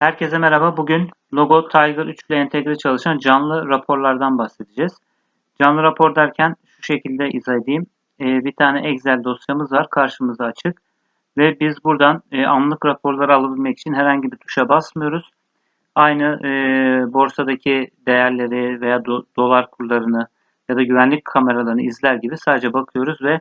Herkese merhaba. Bugün Logo Tiger 3 ile entegre çalışan canlı raporlardan bahsedeceğiz. Canlı rapor derken şu şekilde izah edeyim. Ee, bir tane Excel dosyamız var. Karşımızda açık. Ve biz buradan e, anlık raporları alabilmek için herhangi bir tuşa basmıyoruz. Aynı e, borsadaki değerleri veya do, dolar kurlarını ya da güvenlik kameralarını izler gibi sadece bakıyoruz ve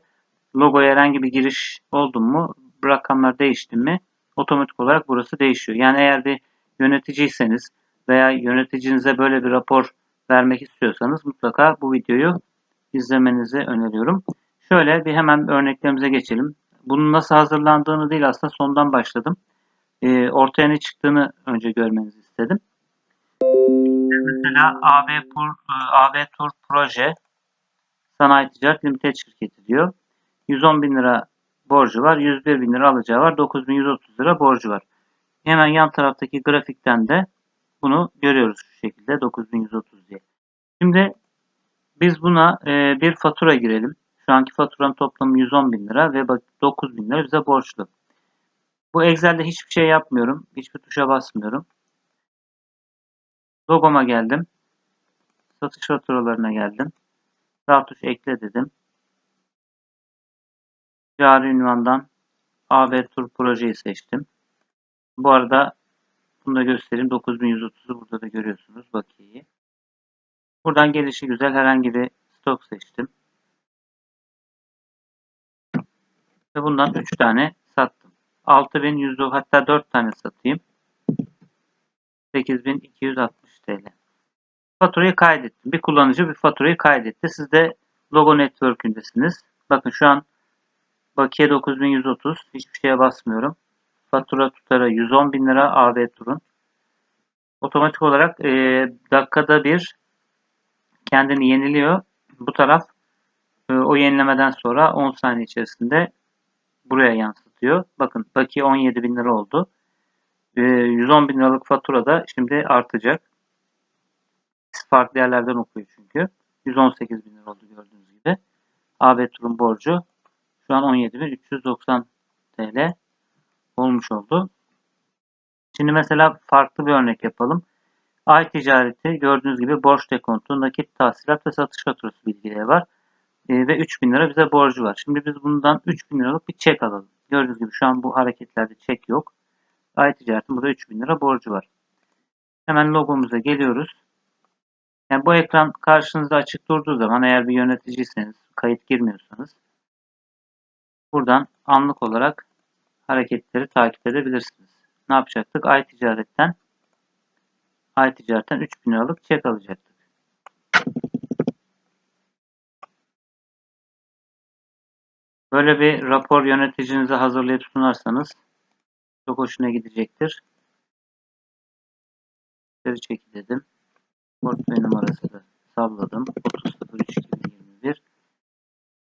logoya herhangi bir giriş oldu mu, rakamlar değişti mi otomatik olarak burası değişiyor. Yani eğer bir yöneticiyseniz veya yöneticinize böyle bir rapor vermek istiyorsanız mutlaka bu videoyu izlemenizi öneriyorum. Şöyle bir hemen örneklerimize geçelim. Bunun nasıl hazırlandığını değil aslında sondan başladım. E, ortaya ne çıktığını önce görmenizi istedim. Mesela AB, Pur, AB Tur Proje Sanayi Ticaret Limited şirketi diyor. 110 bin lira borcu var. 101 bin lira alacağı var. 9130 lira borcu var. Hemen yan taraftaki grafikten de bunu görüyoruz şu şekilde 9130 diye. Şimdi biz buna e, bir fatura girelim. Şu anki faturanın toplamı 110 bin lira ve 9 bin lira bize borçlu. Bu Excel'de hiçbir şey yapmıyorum. Hiçbir tuşa basmıyorum. Logoma geldim. Satış faturalarına geldim. Sağ tuş ekle dedim. Cari ünvandan AB Tur projeyi seçtim. Bu arada bunu da göstereyim. 9130'u burada da görüyorsunuz bakiyeyi. Buradan gelişi güzel herhangi bir stok seçtim. Ve bundan 3 tane sattım. 6100 hatta 4 tane satayım. 8260 TL. Faturayı kaydettim. Bir kullanıcı bir faturayı kaydetti. Siz de logo network'ündesiniz. Bakın şu an bakiye 9130. Hiçbir şeye basmıyorum. Fatura tutarı 110 bin lira AB turun. Otomatik olarak e, dakikada bir kendini yeniliyor. Bu taraf e, o yenilemeden sonra 10 saniye içerisinde buraya yansıtıyor. Bakın bakiye 17 bin lira oldu. E, 110 bin liralık fatura da şimdi artacak. Farklı yerlerden okuyor çünkü. 118 bin lira oldu gördüğünüz gibi. AB turun borcu şu an 17.390 TL olmuş oldu. Şimdi mesela farklı bir örnek yapalım. Ay ticareti gördüğünüz gibi borç dekontu, nakit tahsilat ve satış faturası bilgileri var. E, ve 3000 lira bize borcu var. Şimdi biz bundan 3000 liralık bir çek alalım. Gördüğünüz gibi şu an bu hareketlerde çek yok. Ay ticaretin burada 3000 lira borcu var. Hemen logomuza geliyoruz. Yani bu ekran karşınızda açık durduğu zaman eğer bir yöneticiyseniz, kayıt girmiyorsanız buradan anlık olarak hareketleri takip edebilirsiniz. Ne yapacaktık? Ay ticaretten Ay ticaretten 3000 liralık çek alacaktık. Böyle bir rapor yöneticinize hazırlayıp sunarsanız çok hoşuna gidecektir. Geri çeki dedim. Portföy numarası da salladım. 30.03.2021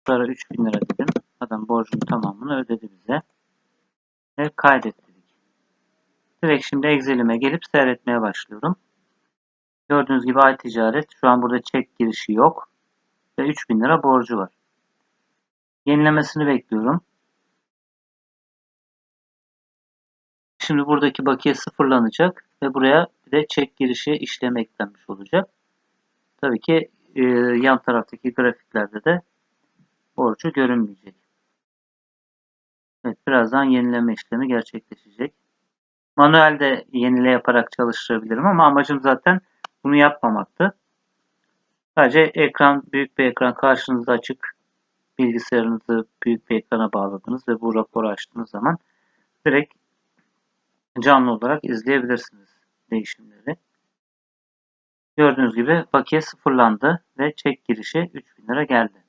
Sonra 3000 lira dedim. Adam borcun tamamını ödedi bize. Ve kaydet. Direkt şimdi Excel'ime gelip seyretmeye başlıyorum. Gördüğünüz gibi ay ticaret. Şu an burada çek girişi yok. Ve 3000 lira borcu var. Yenilemesini bekliyorum. Şimdi buradaki bakiye sıfırlanacak ve buraya bir de çek girişi işlemi eklenmiş olacak. Tabii ki e, yan taraftaki grafiklerde de borcu görünmeyecek. Evet, birazdan yenileme işlemi gerçekleşecek. Manuelde yenile yaparak çalıştırabilirim ama amacım zaten bunu yapmamaktı. Sadece ekran, büyük bir ekran karşınızda açık bilgisayarınızı büyük bir ekrana bağladınız ve bu raporu açtığınız zaman direkt canlı olarak izleyebilirsiniz değişimleri. Gördüğünüz gibi bakiye sıfırlandı ve çek girişi 3000 lira geldi.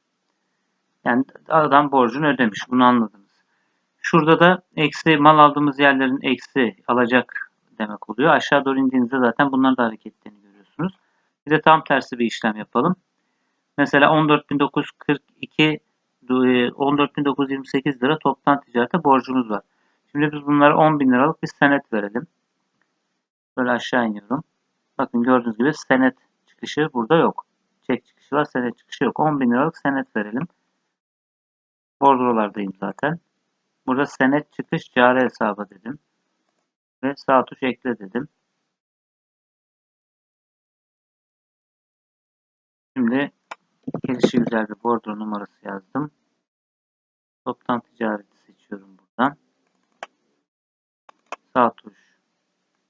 Yani adam borcunu ödemiş. Bunu anladınız. Şurada da eksi mal aldığımız yerlerin eksi alacak demek oluyor. Aşağı doğru indiğinizde zaten bunların da hareketlerini görüyorsunuz. Bir de tam tersi bir işlem yapalım. Mesela 14.942 14.928 lira toptan ticarete borcumuz var. Şimdi biz bunlara 10.000 liralık bir senet verelim. Böyle aşağı iniyorum. Bakın gördüğünüz gibi senet çıkışı burada yok. Çek çıkışı var, senet çıkışı yok. 10.000 liralık senet verelim. Bordrolardayım zaten. Burada senet çıkış cari hesabı dedim. ve sağ tuş ekle dedim. Şimdi gelişi güzel bir bordro numarası yazdım. Toptan ticareti seçiyorum buradan. Sağ tuş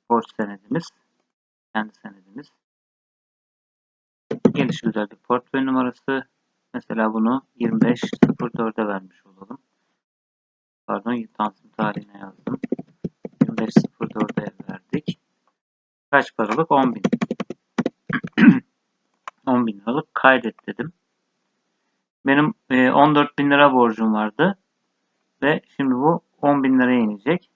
borç senedimiz. Kendi senedimiz. Gelişi güzel bir portföy numarası. Mesela bunu 25.04'e vermiş olalım. Pardon tanzim tarihine yazdım. 25.04'e verdik. Kaç paralık? 10.000. 10 bin liralık kaydet dedim. Benim e, 14 bin lira borcum vardı. Ve şimdi bu 10 bin liraya inecek.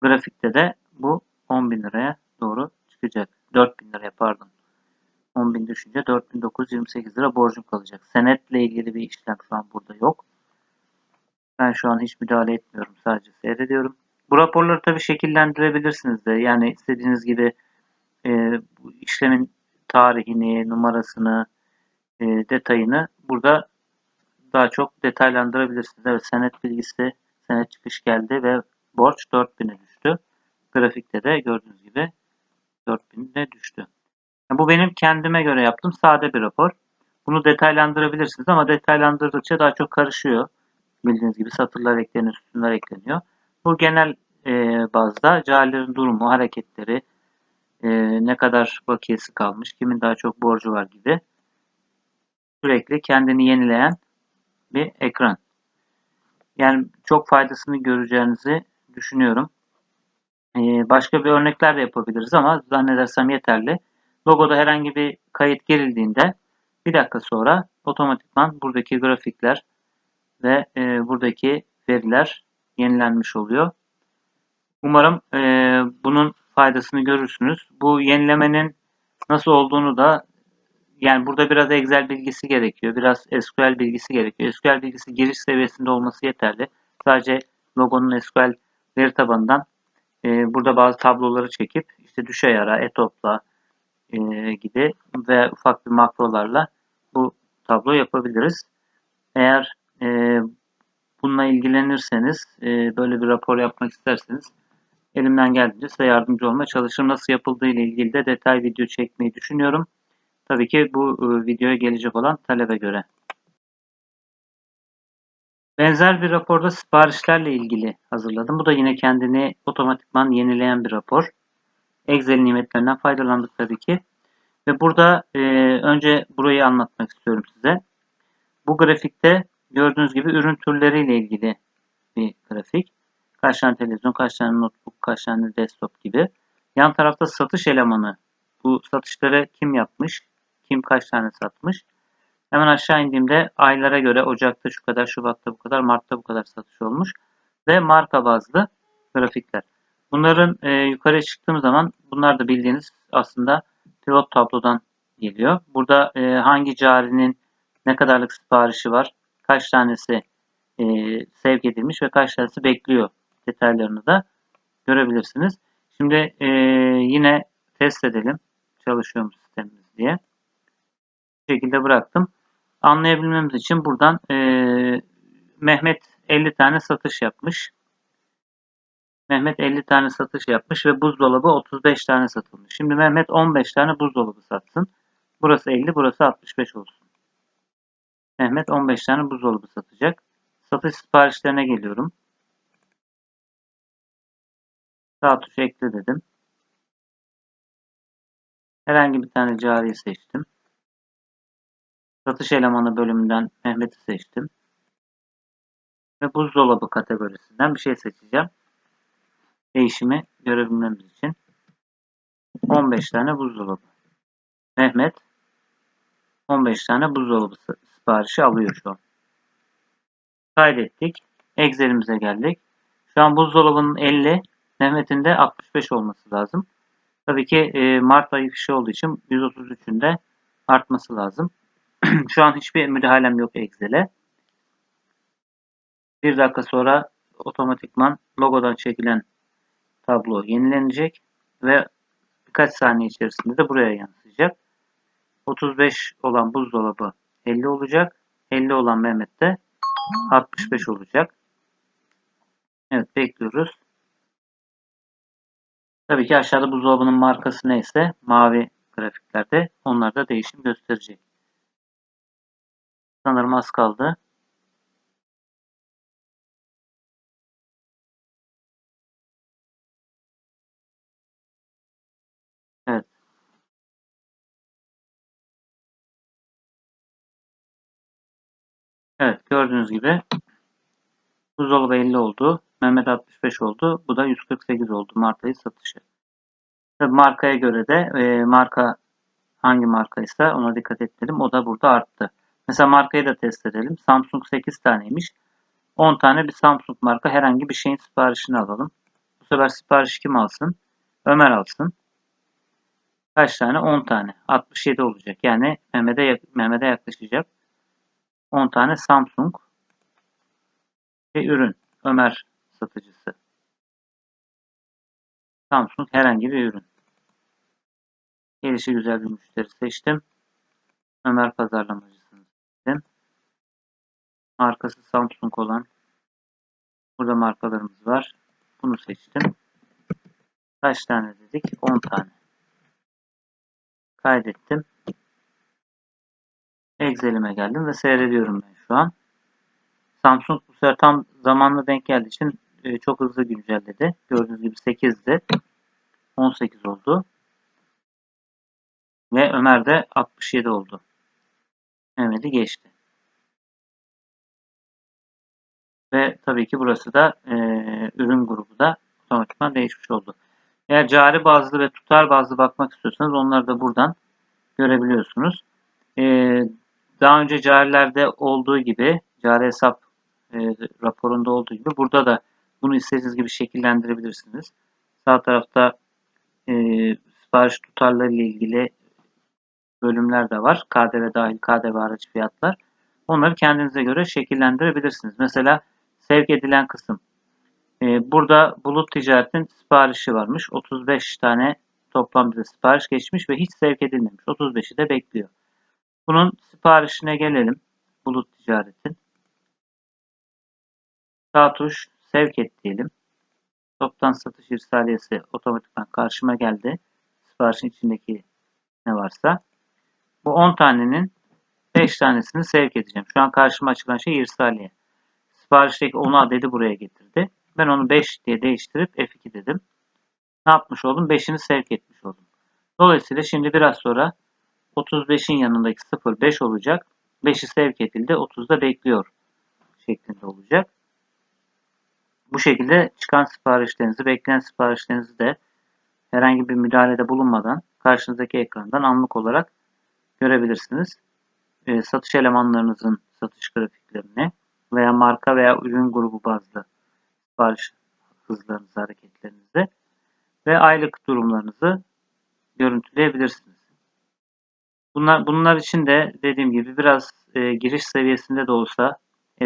Grafikte de bu 10 bin liraya doğru çıkacak. 4 bin liraya pardon. 10 bin düşünce 4928 lira borcum kalacak. Senetle ilgili bir işlem şu an burada yok. Ben şu an hiç müdahale etmiyorum. Sadece seyrediyorum. Bu raporları tabii şekillendirebilirsiniz de. Yani istediğiniz gibi e, bu işlemin tarihini, numarasını, e, detayını burada daha çok detaylandırabilirsiniz. Evet senet bilgisi, senet çıkış geldi ve borç 4000'e düştü. Grafikte de gördüğünüz gibi 4000'e düştü. Yani bu benim kendime göre yaptığım sade bir rapor. Bunu detaylandırabilirsiniz ama detaylandırdıkça daha çok karışıyor. Bildiğiniz gibi satırlar ekleniyor, sütunlar ekleniyor. Bu genel e, bazda carilerin durumu, hareketleri, e, ne kadar bakiyesi kalmış, kimin daha çok borcu var gibi sürekli kendini yenileyen bir ekran. Yani çok faydasını göreceğinizi düşünüyorum. E, başka bir örnekler de yapabiliriz ama zannedersem yeterli. Logoda herhangi bir kayıt girildiğinde bir dakika sonra otomatikman buradaki grafikler ve e, buradaki veriler yenilenmiş oluyor. Umarım e, bunun faydasını görürsünüz. Bu yenilemenin nasıl olduğunu da yani burada biraz Excel bilgisi gerekiyor. Biraz SQL bilgisi gerekiyor. SQL bilgisi giriş seviyesinde olması yeterli. Sadece logonun SQL veri tabanından e, burada bazı tabloları çekip işte düşe yara, etopla e, gibi ve ufak bir makrolarla bu tablo yapabiliriz. Eğer e, bununla ilgilenirseniz, e, böyle bir rapor yapmak isterseniz elimden geldiğince size yardımcı olmaya çalışırım. Nasıl yapıldığı ile ilgili de detay video çekmeyi düşünüyorum. Tabii ki bu e, videoya gelecek olan talebe göre. Benzer bir raporda siparişlerle ilgili hazırladım. Bu da yine kendini otomatikman yenileyen bir rapor. Excel nimetlerinden faydalandık tabii ki. Ve burada e, önce burayı anlatmak istiyorum size. Bu grafikte gördüğünüz gibi ürün türleriyle ilgili bir grafik. Kaç tane televizyon, kaç tane notebook, kaç tane desktop gibi. Yan tarafta satış elemanı. Bu satışları kim yapmış? Kim kaç tane satmış? Hemen aşağı indiğimde aylara göre Ocak'ta şu kadar, Şubat'ta bu kadar, Mart'ta bu kadar satış olmuş. Ve marka bazlı grafikler. Bunların e, yukarıya çıktığım zaman bunlar da bildiğiniz aslında pivot tablodan geliyor. Burada e, hangi carinin ne kadarlık siparişi var, kaç tanesi e, sevk edilmiş ve kaç tanesi bekliyor detaylarını da görebilirsiniz. Şimdi e, yine test edelim. Çalışıyor mu sistemimiz diye. Bu şekilde bıraktım. Anlayabilmemiz için buradan e, Mehmet 50 tane satış yapmış. Mehmet 50 tane satış yapmış ve buzdolabı 35 tane satılmış. Şimdi Mehmet 15 tane buzdolabı satsın. Burası 50, burası 65 olsun. Mehmet 15 tane buzdolabı satacak. Satış siparişlerine geliyorum. Sağ tuş ekle dedim. Herhangi bir tane cariyi seçtim. Satış elemanı bölümünden Mehmet'i seçtim. Ve buzdolabı kategorisinden bir şey seçeceğim. Değişimi görebilmemiz için. 15 tane buzdolabı. Mehmet 15 tane buzdolabı siparişi alıyor şu an. Kaydettik. Excel'imize geldik. Şu an buzdolabının 50, Mehmet'in de 65 olması lazım. Tabii ki e, Mart ayı fişi olduğu için 133'ün de artması lazım. Şu an hiçbir müdahalem yok Excel'e. Bir dakika sonra otomatikman logodan çekilen tablo yenilenecek ve birkaç saniye içerisinde de buraya yansıyacak. 35 olan buzdolabı 50 olacak. 50 olan Mehmet de 65 olacak. Evet bekliyoruz. Tabii ki aşağıda buzdolabının markası neyse mavi grafiklerde onlar da değişim gösterecek. Sanırım az kaldı. Evet gördüğünüz gibi buzdolabı 50 oldu. Mehmet 65 oldu. Bu da 148 oldu Mart ayı satışı. Tabii markaya göre de e, marka hangi markaysa ona dikkat edelim. O da burada arttı. Mesela markayı da test edelim. Samsung 8 taneymiş. 10 tane bir Samsung marka herhangi bir şeyin siparişini alalım. Bu sefer sipariş kim alsın? Ömer alsın. Kaç tane? 10 tane. 67 olacak. Yani Mehmet'e Mehmet'e yaklaşacak. 10 tane Samsung ve ürün. Ömer satıcısı. Samsung herhangi bir ürün. Gelişi güzel bir müşteri seçtim. Ömer pazarlamacısını seçtim. Markası Samsung olan burada markalarımız var. Bunu seçtim. Kaç tane dedik? 10 tane. Kaydettim. Excel'ime geldim ve seyrediyorum ben şu an. Samsung bu sefer tam zamanla denk geldiği için e, çok hızlı güncelledi. Gördüğünüz gibi 8'di. 18 oldu. Ve Ömer de 67 oldu. Mehmet'i geçti. Ve tabii ki burası da e, ürün grubu da otomatikman değişmiş oldu. Eğer cari bazlı ve tutar bazlı bakmak istiyorsanız onları da buradan görebiliyorsunuz. E, daha önce carilerde olduğu gibi cari hesap e, raporunda olduğu gibi burada da bunu istediğiniz gibi şekillendirebilirsiniz. Sağ tarafta e, sipariş tutarları ile ilgili bölümler de var. KDV dahil KDV hariç fiyatlar. Onları kendinize göre şekillendirebilirsiniz. Mesela sevk edilen kısım. E, burada bulut ticaretin siparişi varmış. 35 tane toplam bize sipariş geçmiş ve hiç sevk edilmemiş. 35'i de bekliyor. Bunun siparişine gelelim. Bulut ticaretin. Sağ tuş sevk et diyelim. Toptan satış irsaliyesi otomatikman karşıma geldi. Siparişin içindeki ne varsa. Bu 10 tanenin 5 tanesini sevk edeceğim. Şu an karşıma açılan şey irsaliye. Siparişteki 10 adedi buraya getirdi. Ben onu 5 diye değiştirip F2 dedim. Ne yapmış oldum? 5'ini sevk etmiş oldum. Dolayısıyla şimdi biraz sonra 35'in yanındaki 0 5 olacak. 5'i sevk edildi. 30'da bekliyor şeklinde olacak. Bu şekilde çıkan siparişlerinizi, bekleyen siparişlerinizi de herhangi bir müdahalede bulunmadan karşınızdaki ekrandan anlık olarak görebilirsiniz. E, satış elemanlarınızın satış grafiklerini veya marka veya ürün grubu bazlı sipariş hızlarınızı, hareketlerinizi ve aylık durumlarınızı görüntüleyebilirsiniz. Bunlar, bunlar için de dediğim gibi biraz e, giriş seviyesinde de olsa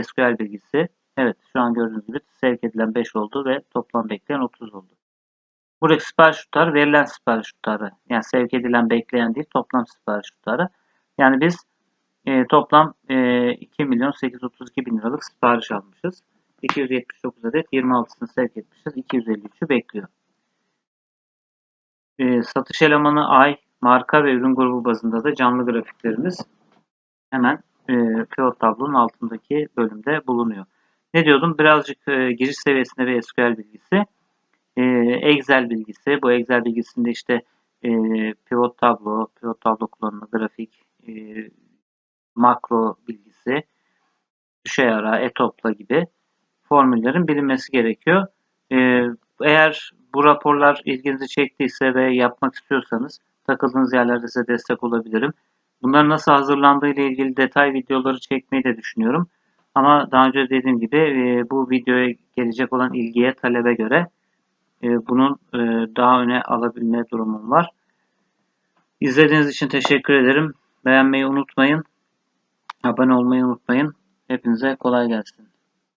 SQL bilgisi Evet şu an gördüğünüz gibi sevk edilen 5 oldu ve toplam bekleyen 30 oldu. Buradaki sipariş tutarı verilen sipariş tutarı. Yani sevk edilen bekleyen değil toplam sipariş tutarı. Yani biz e, toplam e, 2 milyon 832 bin liralık sipariş almışız. 279 adet 26'sını sevk etmişiz. 253'ü bekliyor. E, satış elemanı ay, marka ve ürün grubu bazında da canlı grafiklerimiz hemen e, pivot tablonun altındaki bölümde bulunuyor. Ne diyordum? Birazcık e, giriş seviyesinde bir SQL bilgisi. E, Excel bilgisi. Bu Excel bilgisinde işte e, pivot tablo, pivot tablo kullanımı, grafik, e, makro bilgisi, düşey ara, etopla gibi formüllerin bilinmesi gerekiyor. E, eğer bu raporlar ilginizi çektiyse ve yapmak istiyorsanız takıldığınız yerlerde size destek olabilirim. Bunların nasıl hazırlandığı ile ilgili detay videoları çekmeyi de düşünüyorum. Ama daha önce dediğim gibi e, bu videoya gelecek olan ilgiye, talebe göre e, bunun e, daha öne alabilme durumum var. İzlediğiniz için teşekkür ederim. Beğenmeyi unutmayın. Abone olmayı unutmayın. Hepinize kolay gelsin.